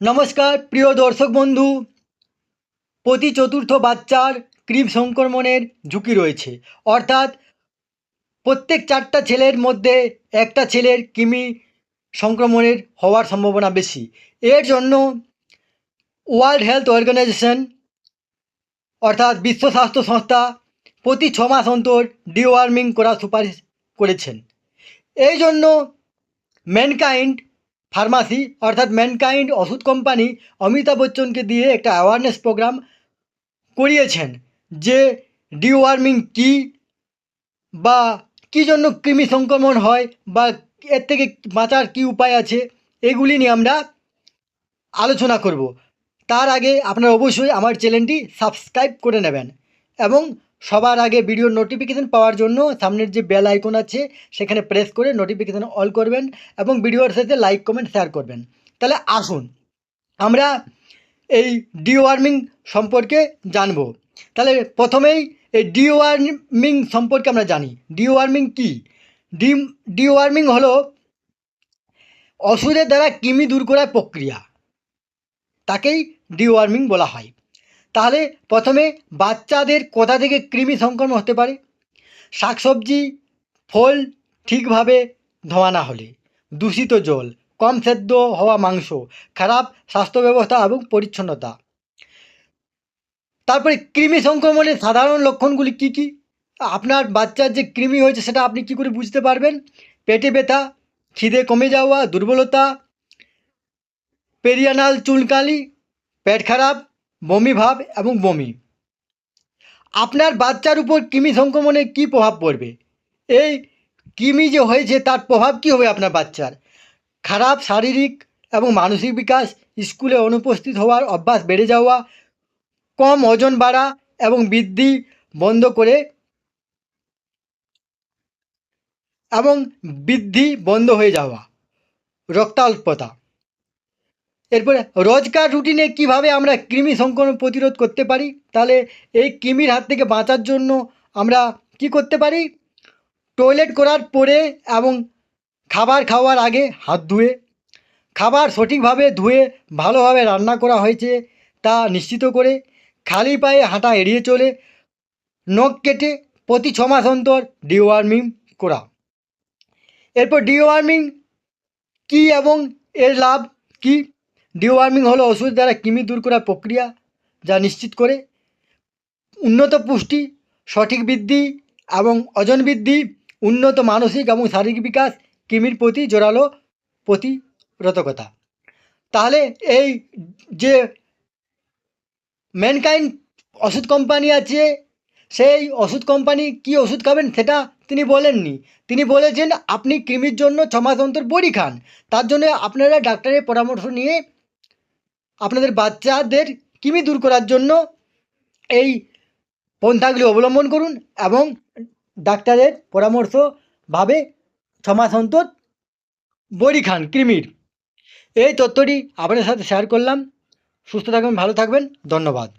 নমস্কার, প্রিয় দর্শক বন্ধু। প্রতি চতুর্থ বাচ্চার ক্রিম সংক্রমণের ঝুঁকি রয়েছে। অর্থাৎ প্রত্যেক চারটা ছেলের মধ্যে একটা ছেলের কৃমি সংক্রমণের হওয়ার সম্ভাবনা বেশি। এর জন্য ওয়ার্ল্ড হেলথ অর্গানাইজেশন, অর্থাৎ বিশ্ব স্বাস্থ্য সংস্থা, প্রতি ছ মাস অন্তর ডিওয়ার্মিং করার সুপারিশ করেছেন। এই জন্য ম্যানকাইন্ড ফার্মাসি, অর্থাৎ ম্যানকাইন্ড ওষুধ কোম্পানি অমিতাভ বচ্চনকে দিয়ে একটা অ্যাওয়ারনেস প্রোগ্রাম করিয়েছেন, যে ডিওয়ার্মিং কী বা কী জন্য কৃমি সংক্রমণ হয় বা এর থেকে বাঁচার কী উপায় আছে, এগুলি নিয়ে আমরা আলোচনা করব। তার আগে আপনারা অবশ্যই আমার চ্যানেলটি সাবস্ক্রাইব করে নেবেন এবং সবার আগে ভিডিওর নোটিফিকেশান পাওয়ার জন্য সামনের যে বেল আইকন আছে, সেখানে প্রেস করে নোটিফিকেশান অল করবেন এবং ভিডিওর সাথে লাইক কমেন্ট শেয়ার করবেন। তাহলে আসুন, আমরা এই ডিওয়ার্মিং সম্পর্কে জানব। তাহলে প্রথমেই এই ডিওয়ার্মিং সম্পর্কে আমরা জানি। ডিওয়ার্মিং কী? ডি ডিওয়ার্মিং হলো ওষুধের দ্বারা কৃমি দূর করার প্রক্রিয়া। তাকেই ডিওয়ার্মিং বলা হয়। তাহলে প্রথমে বাচ্চাদের কোথা থেকে কৃমি সংক্রমণ হতে পারে? শাকসবজি, ফল ঠিকভাবে ধোয়া না হলে, দূষিত জল, কম সেদ্ধ হওয়া মাংস, খারাপ স্বাস্থ্য ব্যবস্থা এবং পরিচ্ছন্নতা। তারপরে কৃমি সংক্রমণের সাধারণ লক্ষণগুলি কী কী? আপনার বাচ্চার যে কৃমি হয়েছে সেটা আপনি কী করে বুঝতে পারবেন? পেটে ব্যথা, খিদে কমে যাওয়া, দুর্বলতা, পেরিয়ানাল চুলকালি, পেট খারাপ বমি ভাব এবং বমি। আপনার বাচ্চার উপর কৃমি সংক্রমণের কী প্রভাব পড়বে? এই কৃমি যে হয়েছে, তার প্রভাব কী হবে আপনার বাচ্চার? খারাপ শারীরিক এবং মানসিক বিকাশ, স্কুলে অনুপস্থিত হওয়ার অভ্যাস বেড়ে যাওয়া, কম ওজন বাড়া এবং বৃদ্ধি বন্ধ করে এবং বৃদ্ধি বন্ধ হয়ে যাওয়া, রক্তাল্পতা। এরপরে, রোজকার রুটিনে কীভাবে আমরা কৃমি সংক্রমণ প্রতিরোধ করতে পারি? তাহলে এই কৃমির হাত থেকে বাঁচার জন্য আমরা কি করতে পারি? টয়লেট করার পরে এবং খাবার খাওয়ার আগে হাত ধুয়ে, খাবার সঠিকভাবে ধুয়ে ভালোভাবে রান্না করা হয়েছে তা নিশ্চিত করে খালি পায়ে হাঁটা এড়িয়ে চলে, নখ কেটে প্রতি ছ মাস অন্তর ডিওয়ার্মিং করা। এরপর ডিওয়ার্মিং কী এবং এর লাভ কী? ডিওয়ার্মিং হলো ওষুধ দ্বারা কৃমি দূর করার প্রক্রিয়া যা নিশ্চিত করে উন্নত পুষ্টি, সঠিক বৃদ্ধি এবং ওজন বৃদ্ধি, উন্নত মানসিক এবং শারীরিক বিকাশ কৃমির প্রতি জোরালো প্রতিরোধকতা। তাহলে এই যে ম্যানকাইন্ড ওষুধ কোম্পানি আছে, সেই ওষুধ কোম্পানি কী ওষুধ খাবেন সেটা তিনি বলেননি। তিনি বলেছেন, আপনি কৃমির জন্য ছ মাস অন্তর বড়ি খান। তার জন্য আপনারা ডাক্তারের পরামর্শ নিয়ে আপনাদের বাচ্চাদের কৃমি দূর করার জন্য এই পন্থাগুলি অবলম্বন করুন এবং ডাক্তারের পরামর্শভাবে ছমাস মাস অন্তর বড়ি খান কৃমির। এই তথ্যটি আপনাদের সাথে শেয়ার করলাম। সুস্থ থাকবেন, ভালো থাকবেন। ধন্যবাদ।